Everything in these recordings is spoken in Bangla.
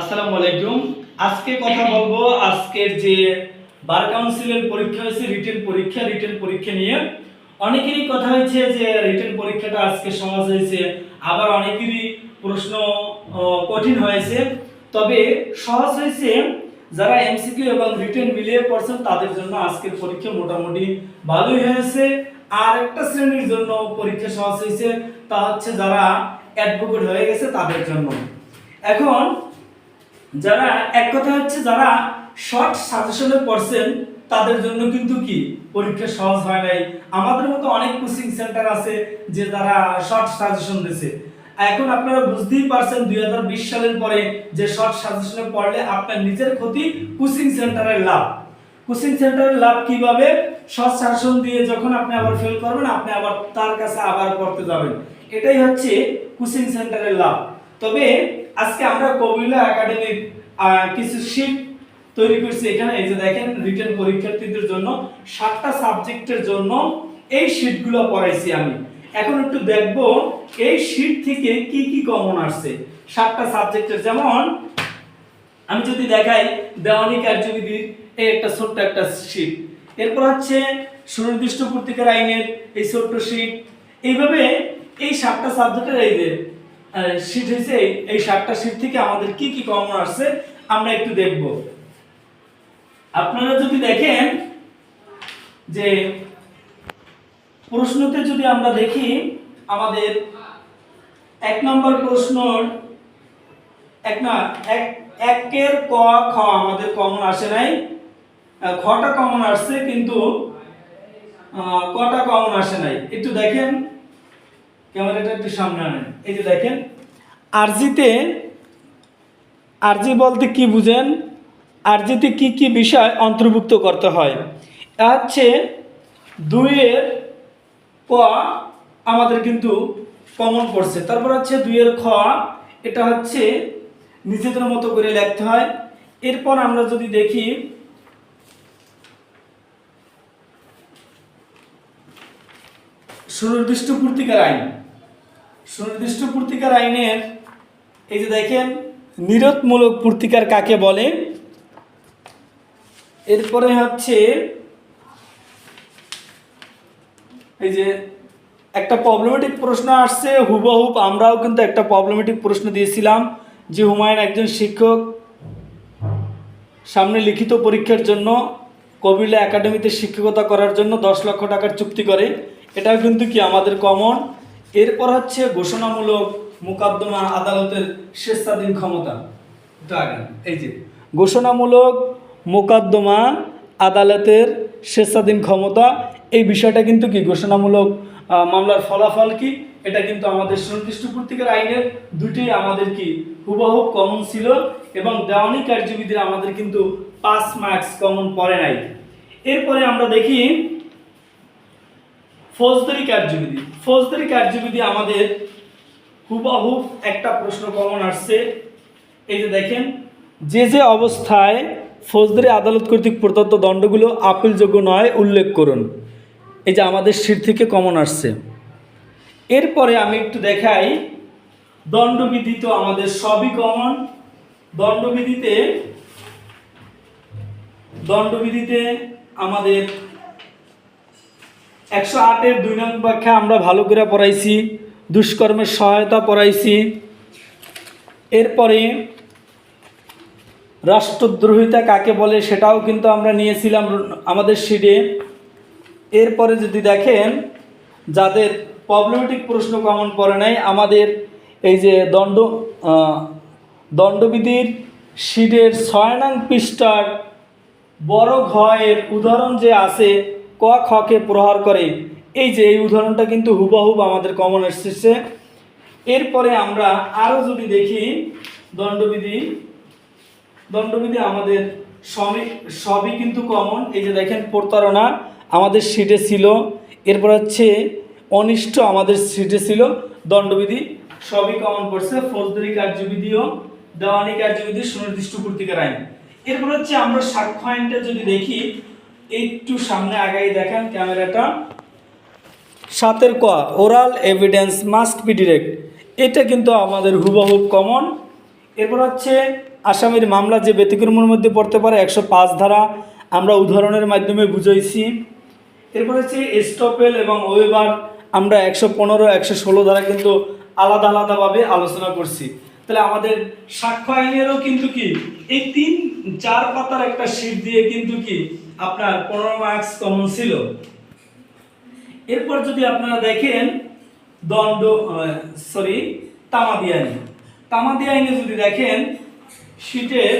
আসসালামু আলাইকুম। আজকে কথা বলব, আজকের যে বার কাউন্সিলের পরীক্ষা হয়েছে, রিটেন পরীক্ষা রিটেন পরীক্ষা নিয়ে। অনেকেরই কথা হয়েছে যে রিটেন পরীক্ষাটা আজকে সহজ হয়েছে, আবার অনেকেরই প্রশ্ন কঠিন হয়েছে। তবে সহজ হয়েছে, যারা এমসিকিউ এবং রিটেন মিলিয়ে পড়ছেন, তাদের জন্য আজকের পরীক্ষা মোটামুটি ভালোই হয়েছে। আর একটা শ্রেণির জন্য পরীক্ষা সহজ হয়েছে, তা হচ্ছে যারা অ্যাডভোকেট হয়ে গেছে, তাদের জন্য। এখন যারা, এক কথা হচ্ছে যারা শর্ট সাজেশনে পড়ছেন তাদের জন্য কিন্তু কি, পরীক্ষা সহজ হয় নাই। আমাদের মতো অনেক কোচিং সেন্টার আছে যে যারা শর্ট সাজেশন দিছে। এখন আপনারা বুঝতেই পারছেন দুই হাজার বিশ সালের পরে যে শর্ট সাজেশনে পড়লে আপনার নিজের ক্ষতি কোচিং সেন্টারের লাভ। কোচিং সেন্টারের লাভ কীভাবে? শর্ট সাজেশন দিয়ে যখন আপনি আবার ফেল করবেন, আপনি আবার তার কাছে আবার পড়তে যাবেন। এটাই হচ্ছে কোচিং সেন্টারের লাভ। তবে আজকে আমরা কবিলা একাডেমির কিছু শিট তৈরি করছি এখানে। এই যে দেখেন রিটেন পরীক্ষার্থীদের জন্য সাতটা সাবজেক্টের জন্য এই শিটগুলো পড়াইছি আমি। এখন একটু দেখব এই শিট থেকে কি কি কমন আসছে। সাতটা সাবজেক্টের যেমন, আমি যদি দেখাই, দেওয়ানি কার্যবিধির এই একটা ছোট্ট একটা শিট এরপর হচ্ছে সুনির্দিষ্ট পত্রিকার আইনের এই ছোট্ট শিট এইভাবে এই সাতটা সাবজেক্টের এই যে শীট হয়েছে এই- সাতটা শীট থেকে আমাদের কি কি কমন আসছে আমরা একটু দেখব। আপনারা যদি দেখেন যে প্রশ্নতে যদি আমরা দেখি, আমাদের এক নম্বর প্রশ্নর এক না, এক, একের ক, খ আমাদের কমন আসে নাই। খটা কমন আসছে, কিন্তু কটা কমন আসে নাই। একটু দেখেন। ক্যামেরাটা একটু সামনে আনেন। এই যে দেখেন, আরজিতে, আরজি বলতে কি বুঝেন? আরজিতে কি কি বিষয় অন্তর্ভুক্ত করতে হয়? হচ্ছে, দুইয়ের ক আমাদের কিন্তু কমন পড়ছে তারপর হচ্ছে দুইয়ের খ, এটা হচ্ছে নিজেদের মতো করে লিখতে হয়। এরপর আমরা যদি দেখি সুনির্দিষ্ট পূর্তিকার আইন। সুনির্দিষ্ট পূর্তিকার আইনের, এই যে দেখেন, নিরোধমূলক পূর্তিকার কাকে বলে? এরপরে হচ্ছে, এই যে একটা প্রবলেমেটিক প্রশ্ন আসছে হুবহুব আমরাও কিন্তু একটা প্রবলেমেটিক প্রশ্ন দিয়েছিলাম যে হুমায়ুন একজন শিক্ষক, সামনে লিখিত পরীক্ষার জন্য কবিলা একাডেমিতে শিক্ষকতা করার জন্য দশ লক্ষ টাকার চুক্তি করে। এটাও কিন্তু কি আমাদের কমন এরপর হচ্ছে ঘোষণামূলক মোকদ্দমা আদালতের স্বেচ্ছাধীন ক্ষমতা। আগে, এই যে, ঘোষণামূলক মোকদ্দমা আদালতের স্বেচ্ছাধীন ক্ষমতা, এই বিষয়টা কিন্তু কি? ঘোষণামূলক মামলার ফলাফল কি? এটা কিন্তু আমাদের সুনির্দিষ্ট পত্রিকার আইনের দুটি আমাদের কি? হুবহু কমন ছিল এবং দেওয়ানি কার্যবিধির আমাদের কিন্তু পাঁচ মার্কস কমন পড়ে নাই। এরপরে আমরা দেখি ফৌজদারি কার্যবিধি ফৌজদারি কার্যবিধি আমাদের হুবহু একটা প্রশ্ন কমন আসছে। এই যে দেখেন, যে যে অবস্থায় ফৌজদারি আদালত কর্তৃক প্রদত্ত দণ্ডগুলো আপিলযোগ্য নয়, উল্লেখ করুন। এই যে আমাদের সিট থেকে কমন আসছে। এরপরে আমি একটু দেখাই দণ্ডবিধি তো আমাদের সবই কমন দণ্ডবিধিতে দণ্ডবিধিতে আমাদের একশো আটের দুই নং ব্যাখ্যা আমরা ভালো করে পড়াইছি, দুষ্কর্মের সহায়তা পড়াইছি। এরপরে রাষ্ট্রদ্রোহিতা কাকে বলে সেটাও কিন্তু আমরা নিয়েছিলাম আমাদের শিটে এরপরে যদি দেখেন, যাদের প্রবলেমেটিক প্রশ্ন কমন পড়ে নাই, আমাদের এই যে দণ্ড দণ্ডবিধির শিটের ছয় নং পৃষ্ঠার বড় ঘয়ের উদাহরণ যে আছে ক খকে প্রহার করে। এই যে, এই উদাহরণটা কিন্তু হুবহুব আমাদের কমন এসেছে এরপরে আমরা আরও যদি দেখি, দণ্ডবিধি দণ্ডবিধি আমাদের সবই সবই কিন্তু কমন। এই যে দেখেন, প্রতারণা আমাদের সিটে ছিল। এরপর হচ্ছে অনিষ্ট আমাদের সিটে ছিল। দণ্ডবিধি সবই কমন পড়ছে। ফৌজদারি কার্যবিধিও, দেওয়ানি কার্যবিধি সুনির্দিষ্ট পূর্তিকার আইন। এরপর হচ্ছে আমরা সাক্ষ্য আইনটা যদি দেখি একটু সামনে আগাই দেখেন ক্যামেরাটা। সাতের ক oral evidence must be direct এটা কিন্তু আমাদের হুবহুব কমন এরপর হচ্ছে, আসামির মামলা যে ব্যতিক্রমের মধ্যে পড়তে পারে, একশো পাঁচ ধারা। আমরা উদাহরণের মাধ্যমে বুঝাইছি। এরপর হচ্ছে স্টপেল এবং ওয়েবার আমরা একশো পনেরো, একশো ষোলো ধারা কিন্তু আলাদা আলাদাভাবে আলোচনা করছি। তাহলে আমাদের সাক্ষ্য আইনেরও কিন্তু কি? এই তিন, চার পাতার একটা শীট দিয়ে কিন্তু কি? আপনার পনেরো মার্কস কমন ছিল। এরপর যদি আপনারা দেখেন, দণ্ড সরি তামাদি আইন। তামাদি আইনে যদি দেখেন শীটের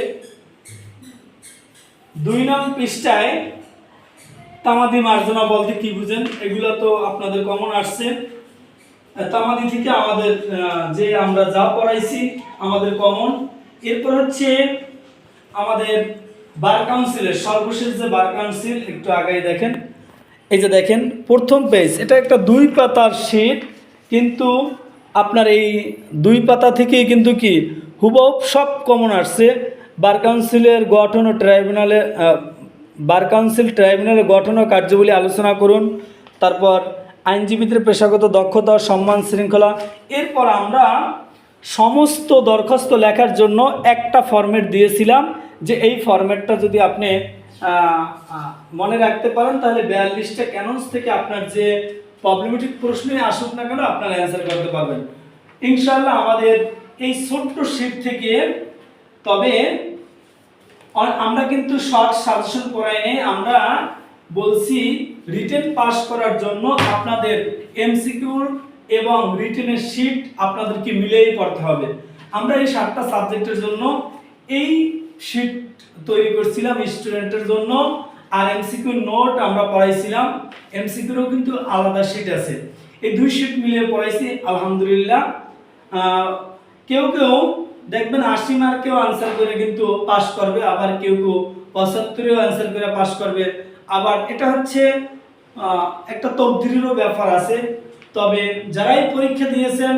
দুই নং পৃষ্ঠায় তামাদি মার্জনা বলতে কি বুঝেন? এগুলো তো আপনাদের কমন আসছে। তামাদি থেকে আমাদের যে আমরা যা পড়াইছি, আমাদের কমন এরপর হচ্ছে আমাদের বার কাউন্সিলের, সর্বশেষ যে বার কাউন্সিল, একটু আগাই দেখেন। এই যে দেখেন, প্রথম পেজ এটা একটা দুই পাতার শীট কিন্তু আপনার এই দুই পাতা থেকেই কিন্তু কি হুবহুব সব কমন আসছে। বার কাউন্সিলের গঠন ও ট্রাইব্যুনালে বার কাউন্সিল ট্রাইব্যুনালের গঠন ও কার্যবলী আলোচনা করুন। তারপর আইনজীবীদের পেশাগত দক্ষতা সম্মান শৃঙ্খলা। এরপর আমরা সমস্ত দরখাস্ত লেখার জন্য একটা ফরম্যাট দিয়েছিলাম। যে এই ফরম্যাটটা যদি আপনি মনে রাখতে পারেন, তাহলে বিয়াল্লিশটা ক্যানন্স থেকে আপনার যে প্রবলেমেটিক প্রশ্নে আসুক না কেন, আপনারা অ্যান্সার করতে পারবেন। ইনশাল্লাহ আমাদের এই ছোট্ট শিট থেকে, তবে আমরা কিন্তু শর্ট সাজেশন করাই নেই, আমরা বলছি রিটেন পাস করার জন্য আপনাদের এমসিকিউর এবং রিটেনের শিট আপনাদেরকে মিলেই পড়তে হবে। আমরা এই সাতটা সাবজেক্টের জন্য এই শিট তৈরি করছিলাম স্টুডেন্টের জন্য, আর এমসিকিউ নোট আমরা পড়াইছিলাম। এমসিকিউরও কিন্তু আলাদা শিট আছে। এই দুই শিট মিলিয়ে পড়াইছি, আলহামদুলিল্লাহ। কেউ কেউ, দেখবেন আশি মার্কেও আনসার করে কিন্তু পাশ করবে, আবার কেউ কেউ পঁচাত্তরেও আনসার করে পাশ করবে। আবার এটা হচ্ছে একটা তকদিরেরও ব্যাপার আছে। তবে যারাই পরীক্ষা দিয়েছেন,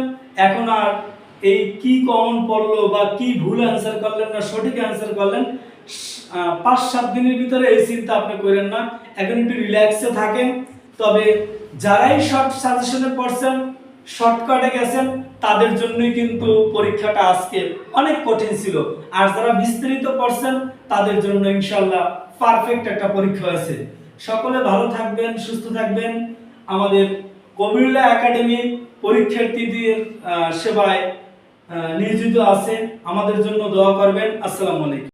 এখন আর এই কি কমন পড়ল বা কি ভুল অ্যান্সার করলেন না সঠিক অ্যান্সার করলেন পাঁচ, সাত দিনের ভিতরে এই চিন্তা আপনি করেন না। এখন একটু রিল্যাক্সে থাকেন। তবে যারাই শর্ট সাজেশনে পড়ছেন শর্টকাটে গেছেন, তাদের জন্যই কিন্তু পরীক্ষাটা আজকে অনেক কঠিন ছিল। আর যারা বিস্তারিত পড়ছেন, তাদের জন্য ইনশাল্লাহ পারফেক্ট একটা পরীক্ষা হয়েছে। সকলে ভালো থাকবেন, সুস্থ থাকবেন। আমাদের কবিরুল্লাহ একাডেমি পরীক্ষার্থীদের সেবায় নিয়োজিত আছে আমাদের জন্য দোয়া করবেন। আসসালামু আলাইকুম।